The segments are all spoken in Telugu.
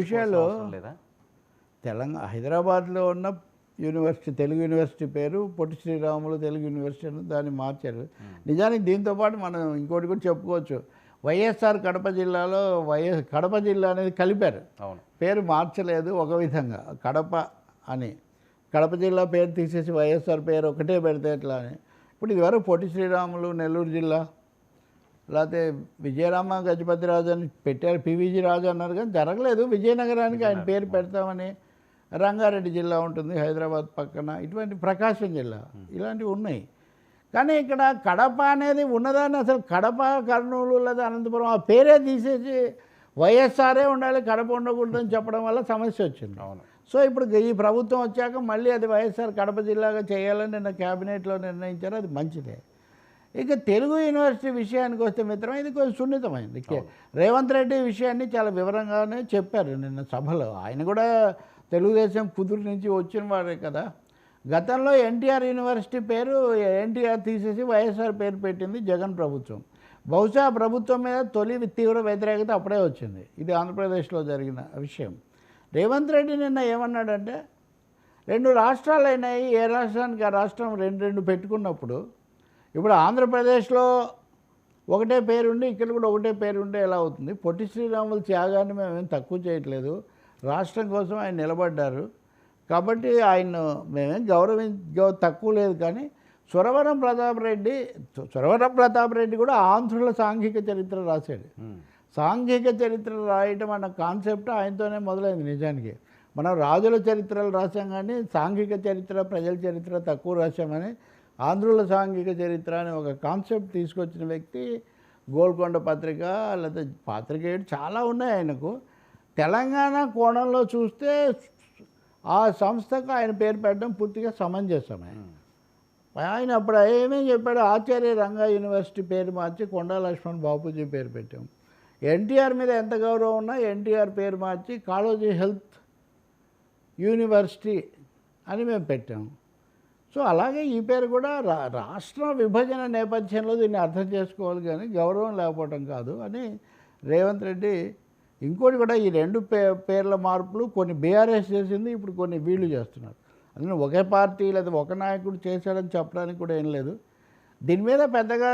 విషయాలు తెలంగాణ హైదరాబాద్లో ఉన్న యూనివర్సిటీ తెలుగు యూనివర్సిటీ పేరు పొట్టి శ్రీరాములు తెలుగు యూనివర్సిటీ అని దాన్ని మార్చారు. నిజానికి దీంతో పాటు మనం ఇంకోటి కూడా చెప్పుకోవచ్చు. వైఎస్ఆర్ కడప జిల్లాలో వైఎస్ కడప జిల్లా అనేది కలిపారు. అవును. పేరు మార్చలేదు ఒక విధంగా. కడప అని. కడప జిల్లా పేరు తీసేసి వైఎస్ఆర్ పేరు ఒకటే పెడితే ఎట్లా అని. ఇప్పుడు ఇదివరకు పొట్టి శ్రీరాములు నెల్లూరు జిల్లా? లేకపోతే విజయరామ గజపతి రాజు అని పెట్టారు. పివిజి రాజు అన్నారు కానీ జరగలేదు. విజయనగరానికి ఆయన పేరు పెడతామని రంగారెడ్డి జిల్లా ఉంటుంది హైదరాబాద్ పక్కన. ఇటువంటి ప్రకాశం జిల్లా. ఇలాంటివి ఉన్నాయి. కానీ ఇక్కడ కడప అనేది ఉన్నదాన్ని అసలు కడప కర్నూలు లేదా అనంతపురం ఆ పేరే తీసేసి వైఎస్ఆరే ఉండాలి కడప ఉండకూడదని చెప్పడం వల్ల సమస్య వచ్చింది. అవును. సో ఇప్పుడు ఈ ప్రభుత్వం వచ్చాక మళ్ళీ అది వైఎస్ఆర్ కడప జిల్లాగా చేయాలని నిన్న క్యాబినెట్లో నిర్ణయించారు. అది మంచిదే. ఇక తెలుగు యూనివర్సిటీ విషయానికి వస్తే మిత్రం ఇది కొంచెం సున్నితమైంది. రేవంత్ రెడ్డి విషయాన్ని చాలా వివరంగానే చెప్పారు నిన్న సభలో. ఆయన కూడా తెలుగుదేశం కుదురు నుంచి వచ్చిన వారే కదా. గతంలో ఎన్టీఆర్ యూనివర్సిటీ పేరు ఎన్టీఆర్ తీసేసి వైఎస్ఆర్ పేరు పెట్టింది జగన్ ప్రభుత్వం. బహుశా ప్రభుత్వం మీద తొలి తీవ్ర వ్యతిరేకత అప్పుడే వచ్చింది. ఇది ఆంధ్రప్రదేశ్లో జరిగిన విషయం. రేవంత్ రెడ్డి నిన్న ఏమన్నాడంటే రెండు రాష్ట్రాలు అయినాయి ఏ రాష్ట్రానికి ఆ రాష్ట్రం రెండు రెండు పెట్టుకున్నప్పుడు ఇప్పుడు ఆంధ్రప్రదేశ్లో ఒకటే పేరుండి ఇక్కడ కూడా ఒకటే పేరుంటే ఎలా అవుతుంది? పొట్టి శ్రీరాములు త్యాగాన్ని మేమేం తక్కువ చేయట్లేదు. రాష్ట్రం కోసం ఆయన నిలబడ్డారు. కాబట్టి ఆయన మేమేం గౌరవించ తక్కువ లేదు కానీ సురవరం ప్రతాప్ రెడ్డి సురవరం ప్రతాప్ రెడ్డి కూడా ఆంధ్రుల సాంఘిక చరిత్ర రాశాడు. సాంఘిక చరిత్ర రాయటం అన్న కాన్సెప్ట్ ఆయనతోనే మొదలైంది నిజానికి. మనం రాజుల చరిత్రలు రాసాం కానీ సాంఘిక చరిత్ర ప్రజల చరిత్ర తక్కువ రాసామని ఆంధ్రుల సాంఘిక చరిత్ర అనే ఒక కాన్సెప్ట్ తీసుకొచ్చిన వ్యక్తి గోల్కొండ పత్రిక లేదా పాత్రికేయుడు చాలా ఉన్నాయి ఆయనకు. తెలంగాణ కోణంలో చూస్తే ఆ సంస్థకు ఆయన పేరు పెట్టడం పూర్తిగా సమంజసమే. ఆయన అప్పుడు ఏమేం చెప్పాడు ఆచార్య రంగా యూనివర్సిటీ పేరు మార్చి కొండా లక్ష్మణ్ బాపూజీ పేరు పెట్టాం. ఎన్టీఆర్ మీద ఎంత గౌరవం ఉన్నా ఎన్టీఆర్ పేరు మార్చి కాళోజీ హెల్త్ యూనివర్సిటీ అని మేము పెట్టాం. సో అలాగే ఈ పేరు కూడా రా రాష్ట్ర విభజన నేపథ్యంలో దీన్ని అర్థం చేసుకోవాలి కానీ గౌరవం లేకపోవటం కాదు. అని రేవంత్ రెడ్డి ఇంకోటి కూడా ఈ రెండు పే పేర్ల మార్పులు కొన్ని బీఆర్ఎస్ చేసింది ఇప్పుడు కొన్ని వీళ్ళు చేస్తున్నారు. అందులో ఒకే పార్టీ లేదా ఒక నాయకుడు చేశాడని చెప్పడానికి కూడా ఏం లేదు. దీని మీద పెద్దగా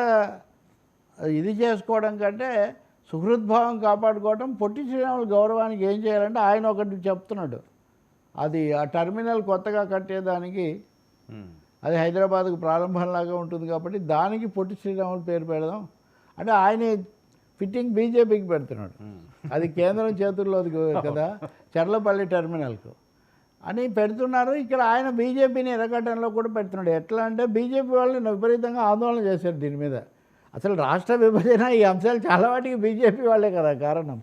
ఇది చేసుకోవడం కంటే సుహృద్భావం కాపాడుకోవడం పొట్టి శ్రీరాములు గౌరవానికి ఏం చేయాలంటే ఆయన ఒకటి చెప్తున్నాడు. అది ఆ టర్మినల్ కొత్తగా కట్టేదానికి అది హైదరాబాద్కు ప్రారంభంలాగా ఉంటుంది కాబట్టి దానికి పొట్టి శ్రీరాములు పేరు పెడదాం. అంటే ఆయన ఫిట్టింగ్ బీజేపీకి పెడుతున్నాడు. అది కేంద్రం చేతుల్లోది కదా చర్లపల్లి టెర్మినల్కు. అని పెడుతున్నారు. ఇక్కడ ఆయన బీజేపీని ఎరగటంలో కూడా పెడుతున్నాడు. ఎట్లా అంటే బీజేపీ వాళ్ళని విపరీతంగా ఆందోళన చేశారు దీని మీద. అసలు రాష్ట్ర విభజన ఈ అంశాలు చాలా వాటికి బీజేపీ వాళ్ళే కదా కారణం.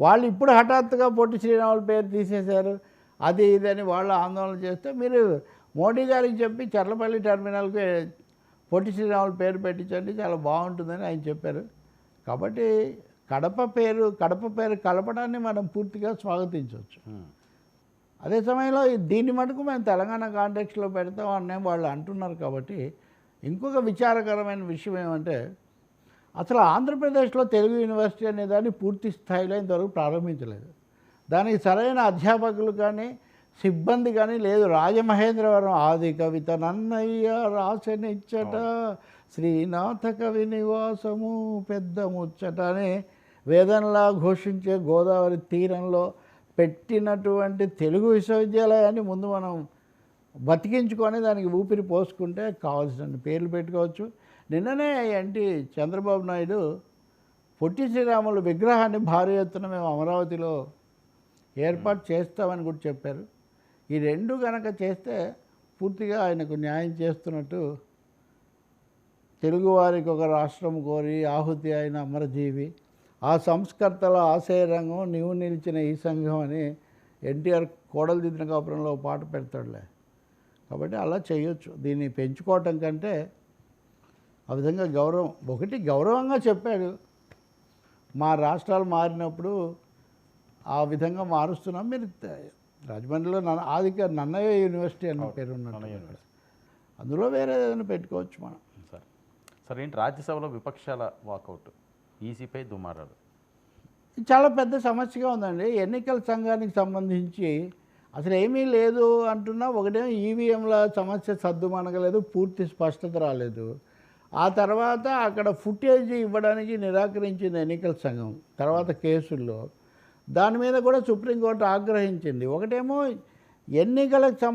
వాళ్ళు ఇప్పుడు హఠాత్తుగా పొట్టి శ్రీరాములు పేరు తీసేశారు. అది ఇదని వాళ్ళు ఆందోళన చేస్తే మీరు మోడీ గారికి చెప్పి చర్లపల్లి టెర్మినల్కి పొట్టి శ్రీరాములు పేరు పెట్టించండి చాలా బాగుంటుందని ఆయన చెప్పారు. కాబట్టి కడప పేరు కడప పేరు కలపడాన్ని మనం పూర్తిగా స్వాగతించవచ్చు. అదే సమయంలో దీన్ని మటుకు మేము తెలంగాణ కాంటెక్స్లో పెడతాం అనే వాళ్ళు అంటున్నారు కాబట్టి ఇంకొక విచారకరమైన విషయం ఏమంటే అసలు ఆంధ్రప్రదేశ్లో తెలుగు యూనివర్సిటీ అనే దాన్ని పూర్తి స్థాయిలో ఇంతవరకు ప్రారంభించలేదు. దానికి సరైన అధ్యాపకులు కానీ సిబ్బంది కానీ లేదు. రాజమహేంద్రవరం ఆది కవిత నన్నయ్య రాసనిచ్చట శ్రీనాథ కవి నివాసము పెద్ద ముచ్చట అని వేదంలా ఘోషించే గోదావరి తీరంలో పెట్టినటువంటి తెలుగు విశ్వవిద్యాలయాన్ని ముందు మనం బతికించుకొని దానికి ఊపిరి పోసుకుంటే కావాల్సిన పేర్లు పెట్టుకోవచ్చు. నిన్ననే ఎన్టీ చంద్రబాబు నాయుడు పొట్టి శ్రీరాములు విగ్రహాన్ని భారీ ఎత్తున మేము అమరావతిలో ఏర్పాటు చేస్తామని కూడా చెప్పారు. ఈ రెండు కనుక చేస్తే పూర్తిగా ఆయనకు న్యాయం చేస్తున్నట్టు తెలుగువారికి ఒక రాష్ట్రం కోరి ఆహుతి అయిన అమరజీవి ఆ సంస్కర్తల ఆశయ రంగం నీవు నిలిచిన ఈ సంఘం అని ఎన్టీఆర్ కోడలు దిద్దిన కాపురంలో పాట పెడతాడులే. కాబట్టి అలా చేయొచ్చు. దీన్ని పెంచుకోవటం కంటే ఆ విధంగా గౌరవం ఒకటి గౌరవంగా చెప్పాడు. మా రాష్ట్రాలు మారినప్పుడు ఆ విధంగా మారుస్తున్నాం. మీరు రాజమండ్రిలో నన్న ఆదిక నన్నయ్య యూనివర్సిటీ అన్న పేరు ఉన్నట్టు. అందులో వేరే ఏదైనా పెట్టుకోవచ్చు మనం. సరే. సరే ఏంటి రాజ్యసభలో విపక్షాల వాకౌట్? ఈసీపై దుమారాలు. ఇది చాలా పెద్ద సమస్యగా ఉందండి. ఎన్నికల సంఘానికి సంబంధించి అసలు ఏమీ లేదు అంటున్నా ఒకటేమో ఈవీఎంల సమస్య సద్దుమణగలేదు పూర్తి స్పష్టత రాలేదు. ఆ తర్వాత అక్కడ ఫుటేజ్ ఇవ్వడానికి నిరాకరించింది ఎన్నికల సంఘం. తర్వాత కేసుల్లో దాని మీద కూడా సుప్రీంకోర్టు ఆగ్రహించింది. ఒకటేమో ఎన్నికలకు సం